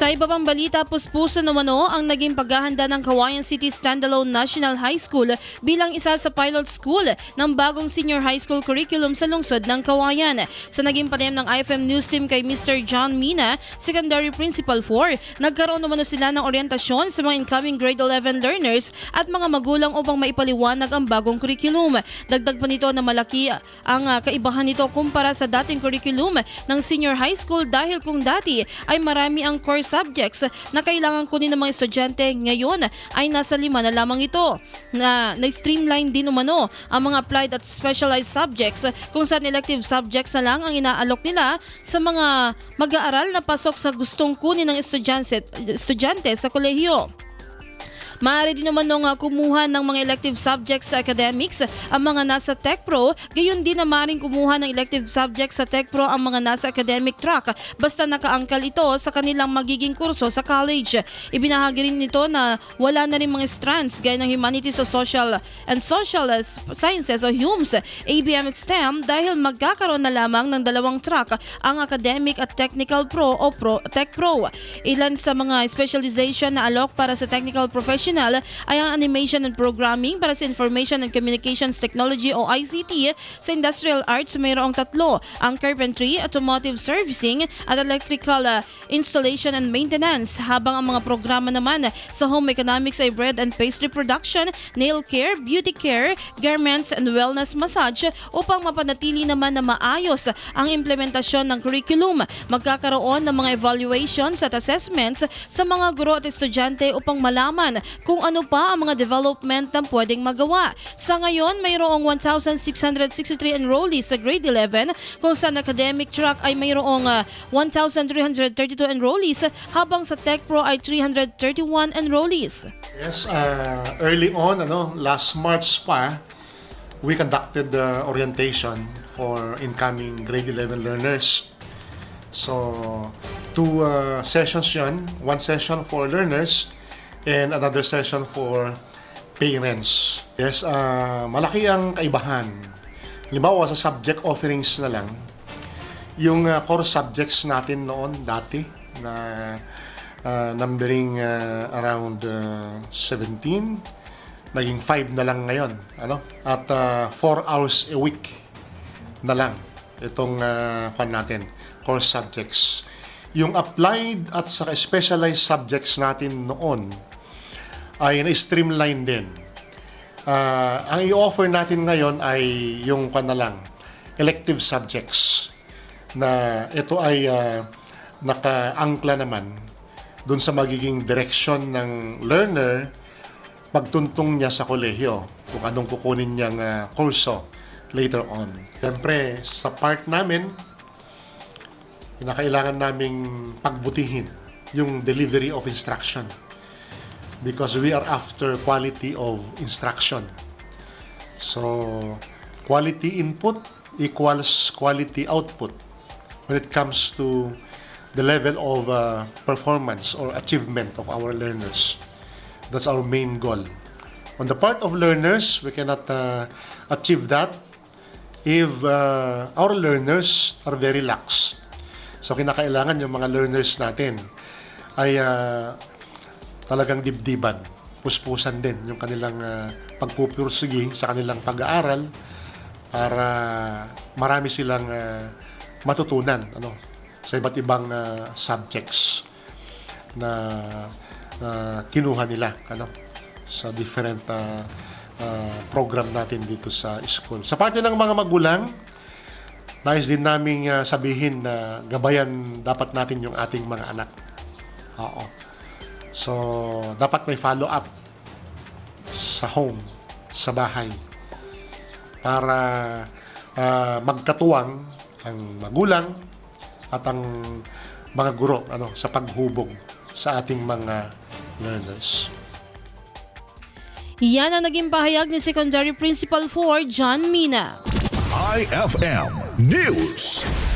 Sa iba pang balita, puspuso namano ang naging paghahanda ng Kawayan City Standalone National High School bilang isa sa pilot school ng bagong senior high school curriculum sa lungsod ng Kawayan. Sa naging panayam ng IFM News Team kay Mr. John Mina, Secondary Principal 4, nagkaroon namano sila ng orientasyon sa mga incoming grade 11 learners at mga magulang upang maipaliwanag ang bagong curriculum. Dagdag pa nito na malaki ang ah, kaibahan nito kumpara sa dating curriculum ng senior high school dahil kung dati ay marami ang core subjects na kailangan kunin ng mga estudyante ngayon ay nasa lima na lamang ito na na-streamline din umano ang mga applied at specialized subjects kung saan elective subjects na lang ang inaalok nila sa mga mag-aaral na pasok sa gustong kunin ng estudyante, estudyante sa kolehiyo. Maaari din naman nung uh, kumuha ng mga elective subjects sa academics ang mga nasa Tech Pro, gayon din na maaaring kumuha ng elective subjects sa Tech Pro ang mga nasa academic track basta nakaangkal ito sa kanilang magiging kurso sa college. Ibinahagi rin nito na wala na rin mga strands gaya ng Humanities o Social and Social Sciences o HUMS, ABM STEM dahil magkakaroon na lamang ng dalawang track ang Academic at Technical Pro o Pro, Tech Pro. Ilan sa mga specialization na alok para sa technical professional ay ang animation and programming para sa information and communications technology o ICT. Sa industrial arts, mayroong tatlo, ang carpentry, automotive servicing at electrical uh, installation and maintenance. Habang ang mga programa naman sa home economics ay bread and pastry production, nail care, beauty care, garments and wellness massage upang mapanatili naman na maayos ang implementasyon ng curriculum. Magkakaroon ng mga evaluations at assessments sa mga guro at estudyante upang malaman kung ano pa ang mga development na pwedeng magawa. Sa ngayon, mayroong 1,663 enrollees sa grade 11 kung sa academic track ay mayroong ah, 1,332 enrollees habang sa Tech Pro ay 331 enrollees. Yes, uh, early on, ano, last March pa, we conducted the orientation for incoming grade 11 learners. So, two uh, sessions yun. One session for learners and another session for parents. Yes, uh, malaki ang kaibahan. Halimbawa, sa subject offerings na lang, yung uh, core subjects natin noon dati na uh, numbering uh, around uh, 17 naging 5 na lang ngayon ano at 4 hours a week na lang itong uh, kwan natin core subjects yung applied at saka specialized subjects natin noon ay na-streamline din Ah, ang i-offer natin ngayon ay yung kwan na lang elective subjects na ito ay ah, nakaangkla naman dun sa magiging direksyon ng learner pagtuntong niya sa kolehiyo kung anong kukunin niyang ah, kurso later on. Siyempre, sa part namin, kinakailangan naming pagbutihin yung delivery of instruction because we are after quality of instruction. So, quality input equals quality output when it comes to the level of uh, performance or achievement of our learners. That's our main goal. On the part of learners, we cannot uh, achieve that if uh, our learners are very lax. So, kinakailangan yung mga learners natin ay uh, talagang dibdiban, puspusan din yung kanilang uh, pagpupursigi sa kanilang pag-aaral para marami silang uh, matutunan ano sa iba't ibang uh, subjects na uh, kinuha nila ano sa different uh, uh, program natin dito sa school. Sa parte ng mga magulang, nais din naming uh, sabihin na gabayan dapat natin yung ating mga anak. Oo. So, dapat may follow-up sa home, sa bahay para ah, magkatuwang ang magulang at ang mga guro ano sa paghubog sa ating mga learners. Yan ang naging pahayag ni Secondary Principal 4 John Mina. IFM News.